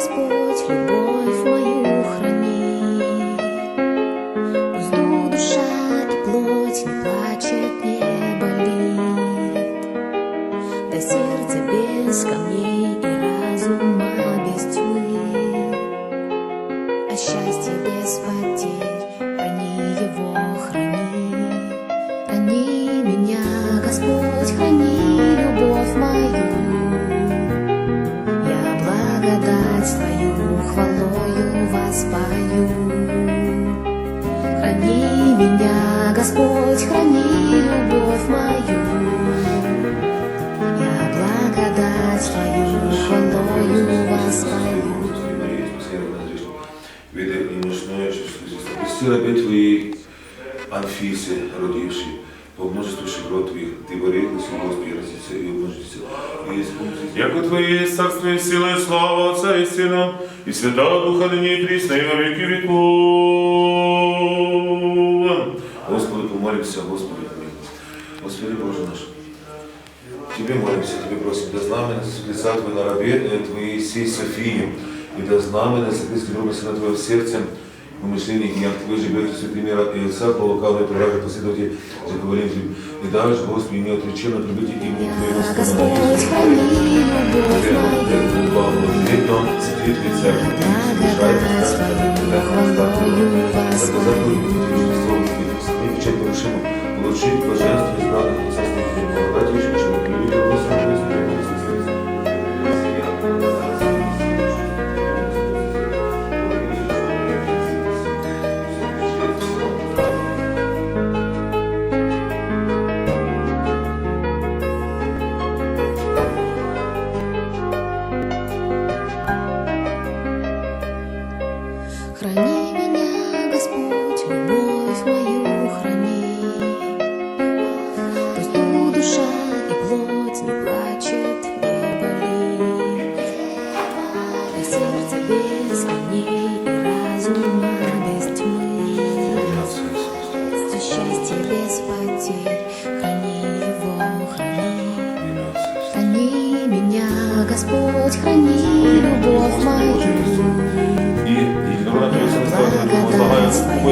Храни меня, Господь, любовь мою благодать Твою хвалою воспою. Храни меня, Господь, храни любовь мою. Я благодать Твою хвалою воспою. Немощное чувство Христа. Прости рабе Твоей Анфисе, родившей, по множеству щедрот Твоих, Ты борелась, Господи, родиться и умножиться, и исполнится. Яко Твое есть царство и сила, и слава Отца и Сына, и Святого Духа, ныне и присно, и во веки веков. Господи, помолимся, Господи, помилуй. Господи Боже наш, Тебе молимся, Тебе просим, да знаменится лица Твоего на рабе э, Твоей сей Софии, и да знаменится Христи друга Сына Твоего в сердце, помышлениях и Твой живет святый мира и Отца, по лукавной прораже последователь, заговорим Тебе, и дашь, Господи, не отреченно прибыть имени Твоего Я, Господь, храни любовь мою. Получить блаженство и избранных царства благодати и человек любит Господа Храни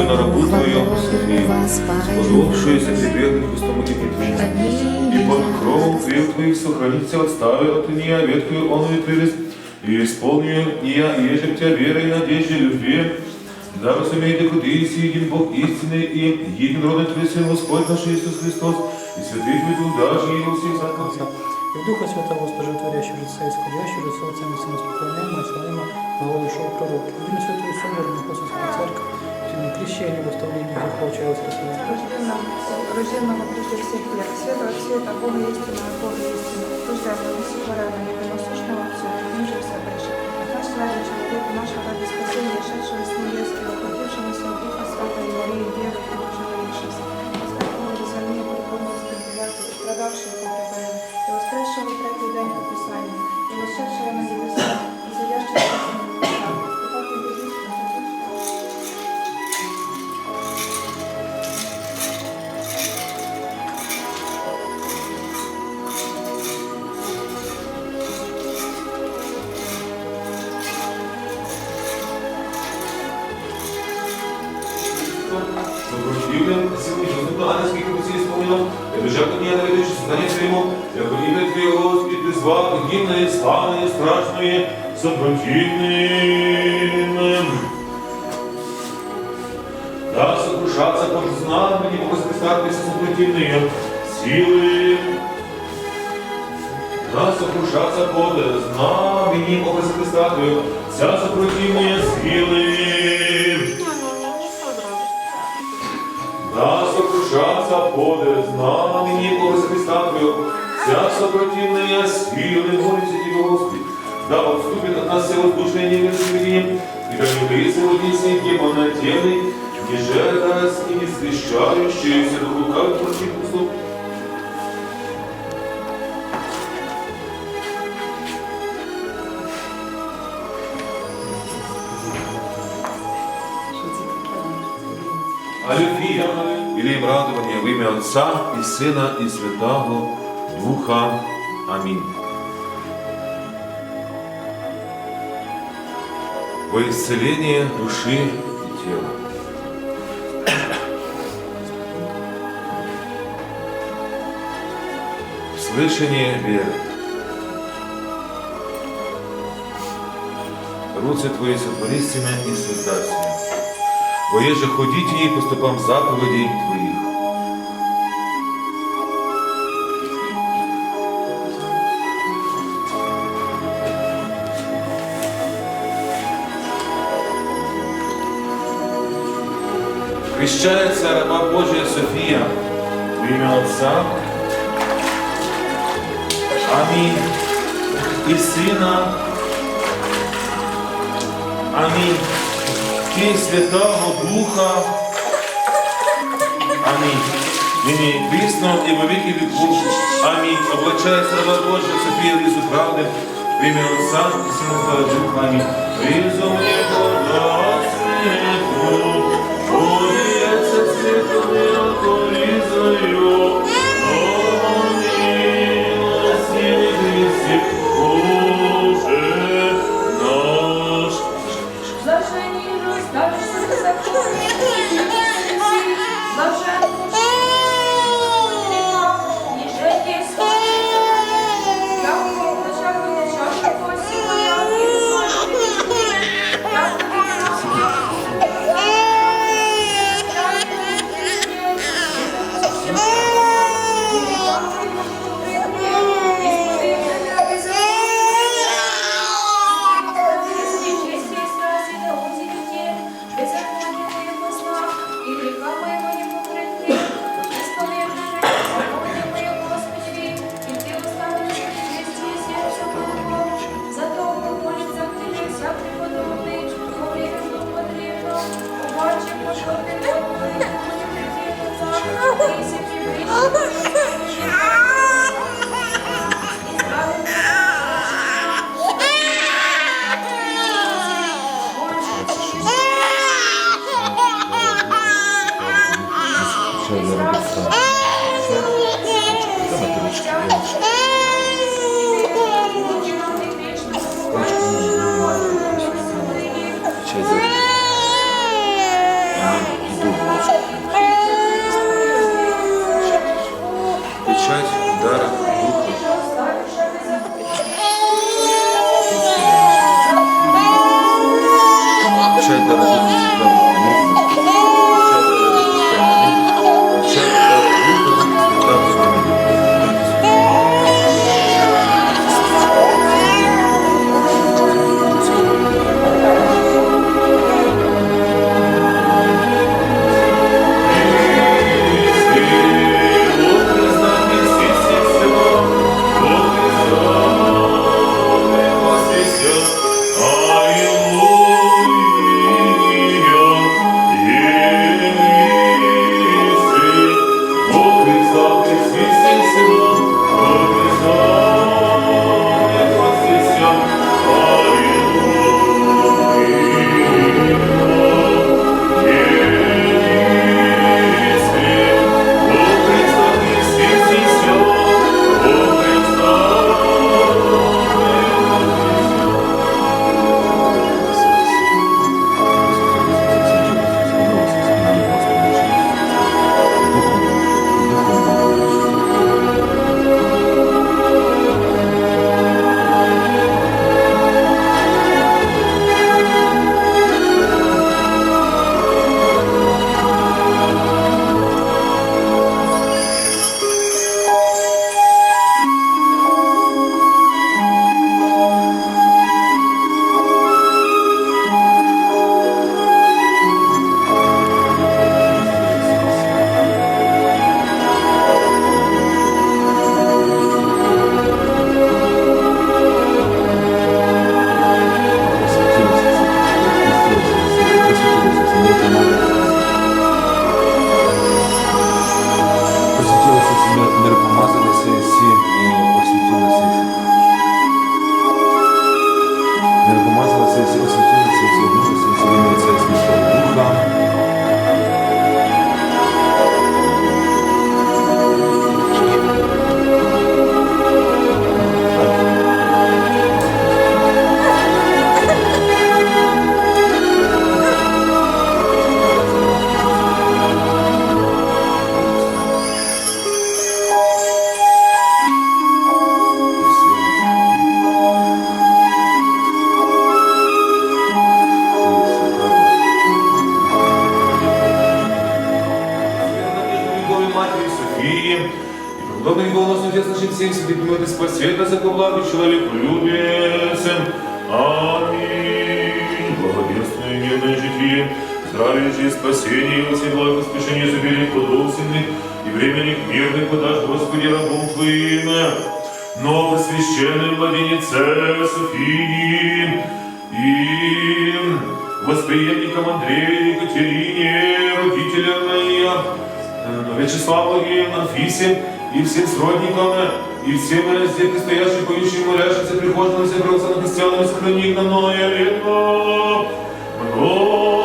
рабу Твою, Софию, сподобившуюся Тебе Христом и Твоим. И под кровом крил Твоих сохранится отстави от нее веткую он и прелесть, и исполню я, еже в Тебя верой, надежде, любви, да разумеете, куда есть един Бог истинный и единородный Твой Сын Господь наш Иисус Христос, и святый Твой Дух, даже и во всех законах. И в Духа Святого, стожитворящего лица, исходящего лица Отцем и Сыном споклоняемого, славимо, главой шел пророк. Единую святую сумерную Апостольскую Церковь, освещение выставления здесь получается? Рожденного, рожденного прежде всех лет, света от света, Бога истинного, Бога истинного, утверждаемого сухаряна, сушного, все ниже все прежде. Наш славный человек, наша ради спасения, шедшего из сопротивным. Да сокрушаться под знаменем Бога Христа, Ты сопротивные силы. Да сокрушаться под знаменем Бога Христа, Твою, вся сопротивные силы. Да сокрушаться под знаменем Бога Христа Твоего, вся сопротивная сила, молимся Тебе, Господи, да отступит от нас все воздушное невершение, и да не близко водится демонотелый, не жертвовать и не свящающиеся до лукавых против услуг. Аллилуйя, или им радование в имя Отца и Сына и Святого Духа. Аминь. во исцеление души и тела. В слышание веры. Руцы Твои сотвори семя и создать семя. Воеже ходите и по стопам заповедей Твоих. Крещается раба Божия София в имя Отца. Аминь. И Сына. Аминь. И Святого Духа. Аминь. Ныне и присно и во веки веков. Аминь. Облачается раба Божия София в ризу правды. В имя Отца и Сына Святого Духа. Аминь. Ризу мне Просвітилося всі мир помазалися і всі е, освітилися. Рабом Твоим. Но священной младенице Софии и восприемником Андрея Екатерине, родителя моя, э, Вячеславу и Анфисе, и всем сродникам, и всем здесь стоящим, поющим, молящимся, прихожим, православным христианам, сохрани на многое лето. Многое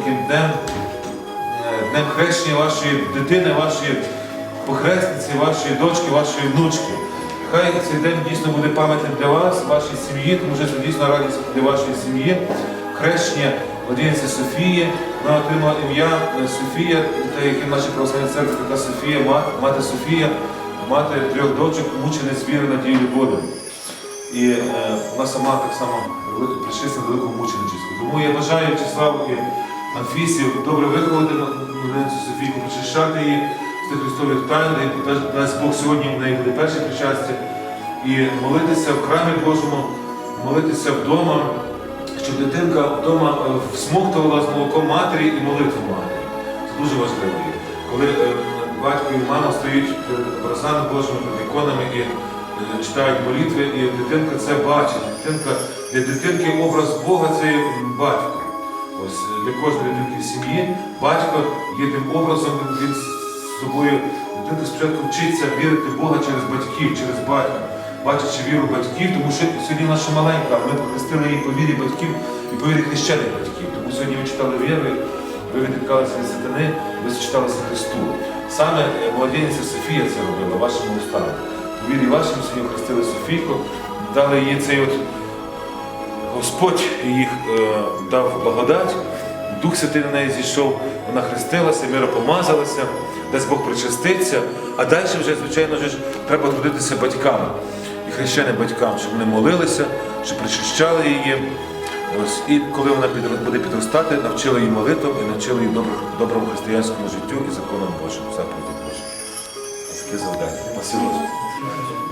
таким днем. Е, Днем хрещення вашої дитини, вашої похресниці, вашої дочки, вашої внучки. Хай цей день дійсно буде пам'ятним для вас, вашій сім'ї, тому що це дійсно радість для вашої сім'ї. Хрещення Владимирці Софії, вона отримала ім'я е, Софія, та як і в нашій православній така Софія, мати, Софія, мати трьох дочок, мучений віри, надії, любові. І е, вона сама так само прийшла на великому мученичеству. Тому я бажаю Вячеславу і Анфісі добре виховати Владимирцю Софійку, причащати її з тих Христових тайн, де дасть Бог сьогодні в неї буде перше причастя, і молитися в храмі Божому, молитися вдома, щоб дитинка вдома е, всмоктувала з молоком матері і молитву матері. Це дуже важливо. Коли е, батько і мама стоять перед образами Божими, перед іконами і е, читають молитви, і дитинка це бачить. Дитинка, для дитинки образ Бога це батько. Ось е, для кожної дитинки в сім'ї батько є тим образом, він з собою дитинка спочатку вчиться вірити в Бога через батьків, через батька, бачачи віру батьків, тому що сьогодні наша маленька, ми похрестили її по вірі батьків і по вірі хрещених батьків. Тому сьогодні ви читали віри, ви відрікалися від сатани, ви зачиталися Христу. Саме е, младенця Софія це робила вашими устами. По вірі вашим сьогодні хрестили Софійку, дали їй цей от Господь їх е, дав благодать, Дух Святий на неї зійшов, вона хрестилася, миропомазалася, дасть Бог причаститься, а далі вже, звичайно ж, треба трудитися батькам і хрещеним батькам, щоб вони молилися, щоб причащали її. Ось, і коли вона буде підростати, навчили її молитвам і навчили її доброму, доброму християнському життю і законам Божим, заповіді Божим. Таке завдання. Господи.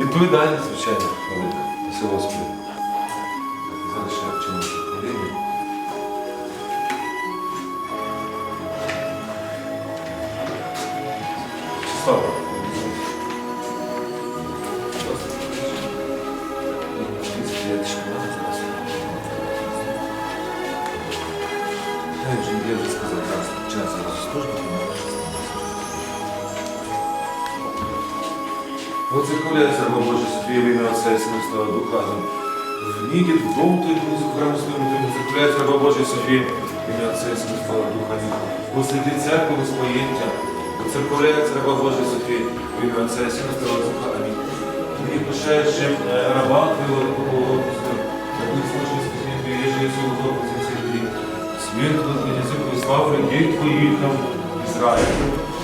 Відповідальність, звичайно, велика. Спасибо Господи. Слава. Я вже сказав, зараз час зараз служба. Оце коляться, Бо Софія, в ім'я Отця і Сина Святого Духа. Ніді в дому той був закремо своєму тому закуляється раба Божа Софія, в ім'я Отця і Сина Святого Духа. Посвяти церкву Господінця, церкуляється раба Божа Софія, в ім'я Отця і Сина і. Тобі пишаючим раба Твого такого Господа, на будь служити спасіння Твоє, Єжі Ісусу Богу, всі люди. Смерть, язику і славу людей Твоїх нам, Ізраїль.